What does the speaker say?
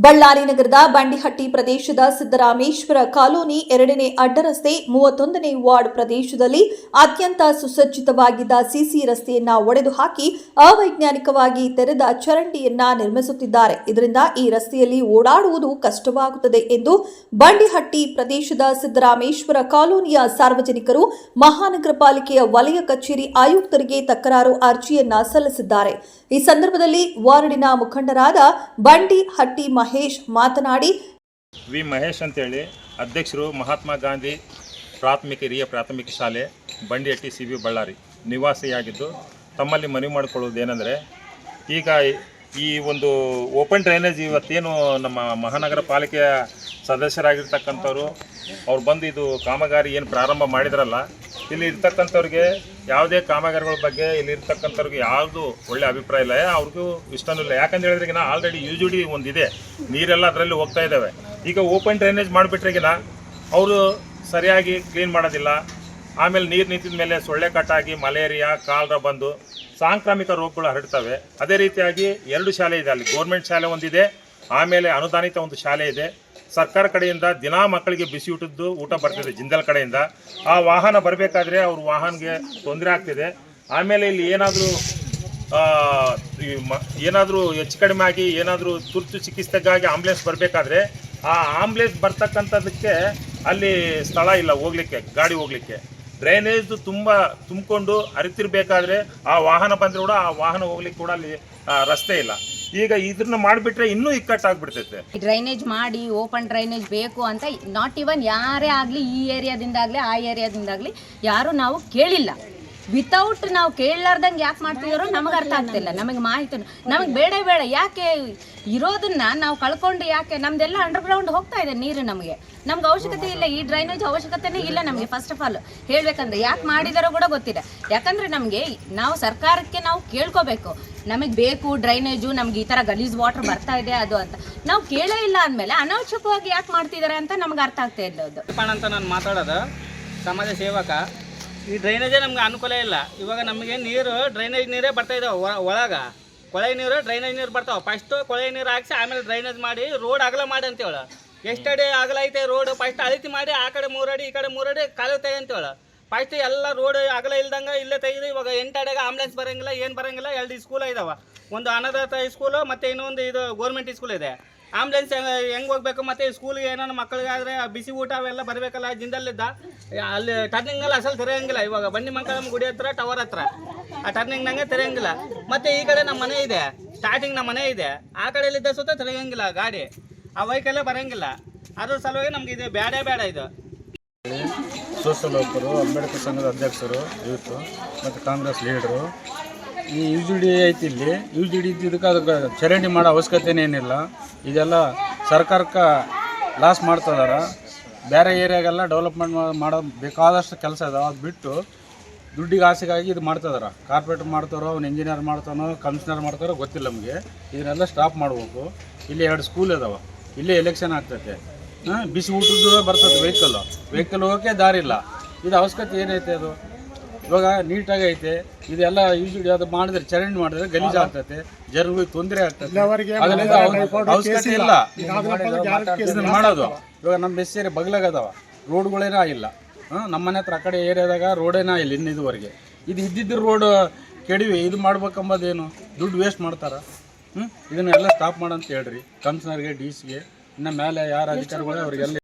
ಬಳ್ಳಾರಿ ನಗರದ ಬಂಡಿಹಟ್ಟಿ ಪ್ರದೇಶದ ಸಿದ್ದರಾಮೇಶ್ವರ ಕಾಲೋನಿ ಎರಡನೇ ಅಡ್ಡರಸ್ತೆ ಮೂವತ್ತೊಂದನೇ ವಾರ್ಡ್ ಪ್ರದೇಶದಲ್ಲಿ ಅತ್ಯಂತ ಸುಸಜ್ಜಿತವಾಗಿದ್ದ ಸಿಸಿ ರಸ್ತೆಯನ್ನ ಒಡೆದು ಹಾಕಿ ಅವೈಜ್ಞಾನಿಕವಾಗಿ ತೆರೆದ ಚರಂಡಿಯನ್ನ ನಿರ್ಮಿಸುತ್ತಿದ್ದಾರೆ. ಇದರಿಂದ ಈ ರಸ್ತೆಯಲ್ಲಿ ಓಡಾಡುವುದು ಕಷ್ಟವಾಗುತ್ತದೆ ಎಂದು ಬಂಡಿಹಟ್ಟಿ ಪ್ರದೇಶದ ಸಿದ್ದರಾಮೇಶ್ವರ ಕಾಲೋನಿಯ ಸಾರ್ವಜನಿಕರು ಮಹಾನಗರ ಪಾಲಿಕೆಯ ವಲಯ ಕಚೇರಿ ಆಯುಕ್ತರಿಗೆ ತಕರಾರು ಅರ್ಜಿಯನ್ನ ಸಲ್ಲಿಸಿದ್ದಾರೆ. ಈ ಸಂದರ್ಭದಲ್ಲಿ ವಾರ್ಡಿನ ಮುಖಂಡರಾದ ಬಂಡಿ ಹಟ್ಟಿ ಮಹೇಶ್ ಮಾತನಾಡಿ. ವಿ ಮಹೇಶ್ ಅಂತೇಳಿ ಅಧ್ಯಕ್ಷರು ಮಹಾತ್ಮ ಗಾಂಧಿ ಪ್ರಾಥಮಿಕ, ಹಿರಿಯ ಪ್ರಾಥಮಿಕ ಶಾಲೆ ಬಂಡಿಹಟ್ಟಿ ಸಿ ಬಿ ಬಳ್ಳಾರಿ ನಿವಾಸಿಯಾಗಿದ್ದು ತಮ್ಮಲ್ಲಿ ಮನವಿ ಮಾಡಿಕೊಳ್ಳುವುದೇನೆಂದರೆ ಈಗ ಈ ಒಂದು ಓಪನ್ ಡ್ರೈನೇಜ್ ಇವತ್ತೇನು ನಮ್ಮ ಮಹಾನಗರ ಪಾಲಿಕೆಯ ಸದಸ್ಯರಾಗಿರ್ತಕ್ಕಂಥವ್ರು, ಅವ್ರು ಬಂದು ಇದು ಕಾಮಗಾರಿ ಏನು ಪ್ರಾರಂಭ ಮಾಡಿದ್ರಲ್ಲ ಇಲ್ಲಿ ಇರ್ತಕ್ಕಂಥವ್ರಿಗೆ ಯಾವುದೇ ಕಾಮಗಾರಿಗಳ ಬಗ್ಗೆ ಇಲ್ಲಿ ಇರ್ತಕ್ಕಂಥವ್ರಿಗೆ ಯಾವುದು ಒಳ್ಳೆ ಅಭಿಪ್ರಾಯ ಇಲ್ಲ. ಅವ್ರಿಗೂ ಇಷ್ಟನೂ ಇಲ್ಲ. ಯಾಕಂತ ಹೇಳಿದ್ರೆಗಿನ ಆಲ್ರೆಡಿ ಯು ಜಿ ಡಿ ಒಂದಿದೆ. ನೀರೆಲ್ಲ ಅದರಲ್ಲಿ ಹೋಗ್ತಾ ಇದ್ದಾವೆ ಈಗ ಓಪನ್ ಡ್ರೈನೇಜ್ ಮಾಡಿಬಿಟ್ರೆಗಿನ ಅವರು ಸರಿಯಾಗಿ ಕ್ಲೀನ್ ಮಾಡೋದಿಲ್ಲ. ಆಮೇಲೆ ನೀರು ನಿಂತಿದ ಮೇಲೆ ಸೊಳ್ಳೆ ಕಟ್ಟಾಗಿ ಮಲೇರಿಯಾ, ಕಾಲರ ಬಂದು ಸಾಂಕ್ರಾಮಿಕ ರೋಗಗಳು ಹರಡ್ತವೆ. ಅದೇ ರೀತಿಯಾಗಿ ಎರಡು ಶಾಲೆ ಇದೆ ಅಲ್ಲಿ. ಗೌರ್ಮೆಂಟ್ ಶಾಲೆ ಒಂದಿದೆ. ಆಮೇಲೆ ಅನುದಾನಿತ ಒಂದು ಶಾಲೆ ಇದೆ. ಸರ್ಕಾರ ಕಡೆಯಿಂದ ದಿನಾ ಮಕ್ಕಳಿಗೆ ಬಿಸಿ ಊಟದ್ದು ಊಟ ಬರ್ತಿದೆ ಜಿಂದಲ್ ಕಡೆಯಿಂದ. ಆ ವಾಹನ ಬರಬೇಕಾದ್ರೆ ಅವ್ರ ವಾಹನಗೆ ತೊಂದರೆ ಆಗ್ತಿದೆ. ಆಮೇಲೆ ಇಲ್ಲಿ ಏನಾದರೂ ಏನಾದರೂ ಹೆಚ್ಚು ಕಡಿಮೆ ಆಗಿ ಏನಾದರೂ ತುರ್ತು ಚಿಕಿತ್ಸೆಗಾಗಿ ಆಂಬುಲೆನ್ಸ್ ಬರಬೇಕಾದ್ರೆ ಆ ಆಂಬುಲೆನ್ಸ್ ಬರ್ತಕ್ಕಂಥದ್ದಕ್ಕೆ ಅಲ್ಲಿ ಸ್ಥಳ ಇಲ್ಲ ಹೋಗ್ಲಿಕ್ಕೆ, ಗಾಡಿ ಹೋಗ್ಲಿಕ್ಕೆ. ಡ್ರೈನೇಜ್ ತುಂಬ ತುಂಬಿಕೊಂಡು ಹರಿತಿರ್ಬೇಕಾದ್ರೆ ಆ ವಾಹನ ಬಂದರೂ ಕೂಡ ಆ ವಾಹನ ಹೋಗ್ಲಿಕ್ಕೆ ಕೂಡ ಅಲ್ಲಿ ರಸ್ತೆ ಇಲ್ಲ. ಈಗ ಇದನ್ನ ಮಾಡಿಬಿಟ್ರೆ ಇನ್ನೂ ಇಕ್ಕಟ್ಟಾಗ್ಬಿಡ್ತೈತೆ. ಡ್ರೈನೇಜ್ ಮಾಡಿ, ಓಪನ್ ಡ್ರೈನೇಜ್ ಬೇಕು ಅಂತ ನಾಟ್ ಇವನ್ ಯಾರೇ ಆಗಲಿ, ಈ ಏರಿಯಾದಿಂದಾಗಲಿ ಆ ಏರಿಯಾದಿಂದಾಗಲಿ ಯಾರು ನಾವು ಕೇಳಿಲ್ಲ. ವಿತೌಟ್ ನಾವು ಕೇಳಲಾರ್ದಂಗೆ ಯಾಕೆ ಮಾಡ್ತಿದ್ರು ನಮಗೆ ಅರ್ಥ ಆಗ್ತಿಲ್ಲ. ನಮಗೆ ಮಾಹಿತಿ ನಮಗೆ ಬೇಡ ಬೇಡ. ಯಾಕೆ ಇರೋದನ್ನ ನಾವು ಕಳ್ಕೊಂಡು ಯಾಕೆ? ನಮ್ದೆಲ್ಲ ಅಂಡರ್ಗ್ರೌಂಡ್ ಹೋಗ್ತಾ ಇದೆ ನೀರು ನಮಗೆ. ನಮ್ಗೆ ಅವಶ್ಯಕತೆ ಇಲ್ಲ. ಈ ಡ್ರೈನೇಜ್ ಅವಶ್ಯಕತೆನೇ ಇಲ್ಲ ನಮಗೆ ಫಸ್ಟ್ ಆಫ್ ಆಲ್ ಹೇಳ್ಬೇಕಂದ್ರೆ ಯಾಕೆ ಮಾಡಿದಾರೋ ಕೂಡ ಗೊತ್ತಿದೆ ಯಾಕಂದ್ರೆ ನಮಗೆ ನಾವು ಸರ್ಕಾರಕ್ಕೆ ನಾವು ಕೇಳ್ಕೋಬೇಕು. ನಮಗೆ ಬೇಕು, ಡ್ರೈನೇಜು, ನಮ್ಗೆ ಈ ಥರ ಗಲೀಜ್ ವಾಟರ್ ಬರ್ತಾ ಇದೆ, ಅದು ಅಂತ. ನಾವು ಕೇಳೇ ಇಲ್ಲ ಅಂದಮೇಲೆ ಅನವಶ್ಯಕವಾಗಿ ಯಾಕೆ ಮಾಡ್ತಿದ್ದಾರೆ ಅಂತ ನಮ್ಗೆ ಅರ್ಥ ಆಗ್ತಾ ಇಲ್ಲ ಅದು. ಅಂತ ನಾನು ಮಾತಾಡೋದು, ಸಮಾಜ ಸೇವಕ, ಈ ಡ್ರೈನೇಜೇ ನಮ್ಗೆ ಅನುಕೂಲ ಇಲ್ಲ. ಇವಾಗ ನಮಗೆ ನೀರು, ಡ್ರೈನೇಜ್ ನೀರೇ ಬರ್ತಾ ಇದಾವೆ ಒಳಗೆ. ಕೊಳೆ ನೀರು, ಡ್ರೈನೇಜ್ ನೀರು ಬರ್ತಾವೆ. ಫಸ್ಟು ಕೊಳೆ ನೀರು ಹಾಕ್ಸಿ, ಆಮೇಲೆ ಡ್ರೈನೇಜ್ ಮಾಡಿ, ರೋಡ್ ಅಗಲ ಮಾಡಿ ಅಂತೇಳ. ಅಡಿ ಅಗಲ ಐತೆ ರೋಡ್, ಫಸ್ಟ್ ಅಳಿತಿ ಮಾಡಿ, ಆ ಕಡೆ ಮೂರಡಿ, ಈ ಕಡೆ ಮೂರಡಿ, ಕಾಲು ತೆಗೆ ಅಂತೇಳ ಫಸ್ಟ್ ಎಲ್ಲ ರೋಡ್ ಅಗಲ ಇಲ್ದಂಗ ಇಲ್ಲೇ ತೆಗೆದು ಇವಾಗ ಎಂಟಡೆಗೆ ಆಂಬುಲೆನ್ಸ್ ಬರಂಗಿಲ್ಲ, ಏನು ಬರಂಗಿಲ್ಲ, ಎರಡು ಸ್ಕೂಲ್ ಇದಾವೆ. ಒಂದು ಅನಾಥ ಸ್ಕೂಲು ಮತ್ತು ಇನ್ನೊಂದು ಇದು ಗೌರ್ಮೆಂಟ್ ಸ್ಕೂಲ್ ಇದೆ. ಆಂಬುಲೆನ್ಸ್ ಹೆಂಗೆ ಹೋಗ್ಬೇಕು ಮತ್ತು ಸ್ಕೂಲ್ಗೆ ಏನಾರು ಮಕ್ಕಳಿಗಾದ್ರೆ ಬಿಸಿ ಊಟ ಅವೆಲ್ಲ ಬರಬೇಕಲ್ಲ, ಜಿಂದಲ್ಲಿದ್ದ? ಅಲ್ಲಿ ಟರ್ನಿಂಗಲ್ಲಿ ಅಸಲು ತೆರೆಯಂಗಿಲ್ಲ ಇವಾಗ. ಬನ್ನಿ ಮಂಕಳಮ್ಮ ಗುಡಿ ಹತ್ರ ಟವರ್ ಹತ್ರ. ಆ ಟರ್ನಿಂಗ್ನಂಗೆ ತೆರೆಯಂಗಿಲ್ಲ. ಮತ್ತು ಈ ಕಡೆ ನಮ್ಮ ಮನೆ ಇದೆ. ಸ್ಟಾರ್ಟಿಂಗ್ ನಮ್ಮ ಮನೆ ಇದೆ. ಆ ಕಡೆಯಲ್ಲಿದ್ದ ಸುತ್ತ ತೆರೆಯಂಗಿಲ್ಲ ಗಾಡಿ. ಆ ವೈಕಲ್ಲೇ ಬರಂಗಿಲ್ಲ. ಅದ್ರ ಸಲುವಾಗಿ ನಮ್ಗೆ ಇದು ಬೇಡೇ ಬೇಡ ಇದು. ಸೋಷಲ್ ವರ್ಕರು, ಅಂಬೇಡ್ಕರ್ ಸಂಘದ ಅಧ್ಯಕ್ಷರು ಯೂತು ಮತ್ತು ಕಾಂಗ್ರೆಸ್ ಲೀಡ್ರು. ಈ ಯು ಜಿ ಡಿ ಐತಿ ಇಲ್ಲಿ. ಯು ಜಿ ಡಿ ಇದ್ದಿದ್ದಕ್ಕೆ ಅದಕ್ಕೆ ಚರಂಡಿ ಮಾಡೋ ಅವಶ್ಯಕತೆನೇ ಏನಿಲ್ಲ. ಇದೆಲ್ಲ ಸರ್ಕಾರಕ್ಕೆ ಲಾಸ್ ಮಾಡ್ತಿದಾರ. ಬೇರೆ ಏರಿಯಾಗೆಲ್ಲ ಡೆವಲಪ್ಮೆಂಟ್ ಮಾಡೋ ಬೇಕಾದಷ್ಟು ಕೆಲಸ ಇದಾವೆ. ಅದು ಬಿಟ್ಟು ದುಡ್ಡಿಗೆ ಆಸೆಗಾಗಿ ಇದು ಮಾಡ್ತಿದಾರ. ಕಾರ್ಪೊರೇಟ್ ಮಾಡ್ತಾರೋ, ಅವ್ನು ಇಂಜಿನಿಯರ್ ಮಾಡ್ತಾನೋ ಕಮಿಷನರ್ ಮಾಡ್ತಾರೋ ಗೊತ್ತಿಲ್ಲ ನಮಗೆ. ಇದನ್ನೆಲ್ಲ ಸ್ಟಾಪ್ ಮಾಡ್ಬೇಕು. ಇಲ್ಲಿ ಎರಡು ಸ್ಕೂಲ್ ಇದಾವೆ. ಇಲ್ಲೇ ಎಲೆಕ್ಷನ್ ಆಗ್ತೈತೆ. ಬಿಸಿ ಊಟದ ಬರ್ತದೆ ವೆಹಿಕಲ್ ವೆಹಿಕಲ್ ಹೋಗೋಕೆ ದಾರಿ ಇಲ್ಲ ಇದು ಅವಶ್ಯಕತೆ ಏನೈತೆ ಅದು? ಇವಾಗ ನೀಟಾಗಿ ಐತೆ ಇದೆಲ್ಲ ಯೂಸ್ ಅದು ಮಾಡಿದ್ರೆ ಚರಂಡಿ ಮಾಡಿದ್ರೆ ಗಲೀಜು ಆಗ್ತದೆ ಜನಗಳಿಗೆ ತೊಂದರೆ ಆಗ್ತದೆ ಅವಶ್ಯಕತೆ ಇಲ್ಲ. ಇದನ್ನ ಮಾಡೋದು. ಇವಾಗ ನಮ್ಮ ಬೆಸ್ಸೇರಿ ಬಗ್ಲಾಗದವ. ಬಗ್ಲಾಗ ಅದಾವ ರೋಡ್ಗಳೇನೇ ಆಗಿಲ್ಲ ಹಾಂ ನಮ್ಮ ಮನೆ ಹತ್ರ ಆ ಕಡೆ ಏರಿಯಾದಾಗ ರೋಡೇನ ಇಲ್ಲ ಇನ್ನು ಇದುವರೆಗೆ. ಇದು ಇದ್ದಿದ್ದು ರೋಡ್ ಕೆಡಿವಿ ಇದು ಮಾಡ್ಬೇಕಂಬೋದೇನು? ದುಡ್ಡು ವೇಸ್ಟ್ ಮಾಡ್ತಾರ? ಹ್ಞೂ ಇದನ್ನೆಲ್ಲ ಸ್ಟಾಪ್ ಮಾಡಂತ ಹೇಳ್ರಿ. ಕಮಿಷನರ್ಗೆ ಡಿ ಸಿಗೆ ಇನ್ನು ಮೇಲೆ ಯಾರು ಅಧಿಕಾರಿಗಳು ಅವ್ರಿಗೆಲ್ಲ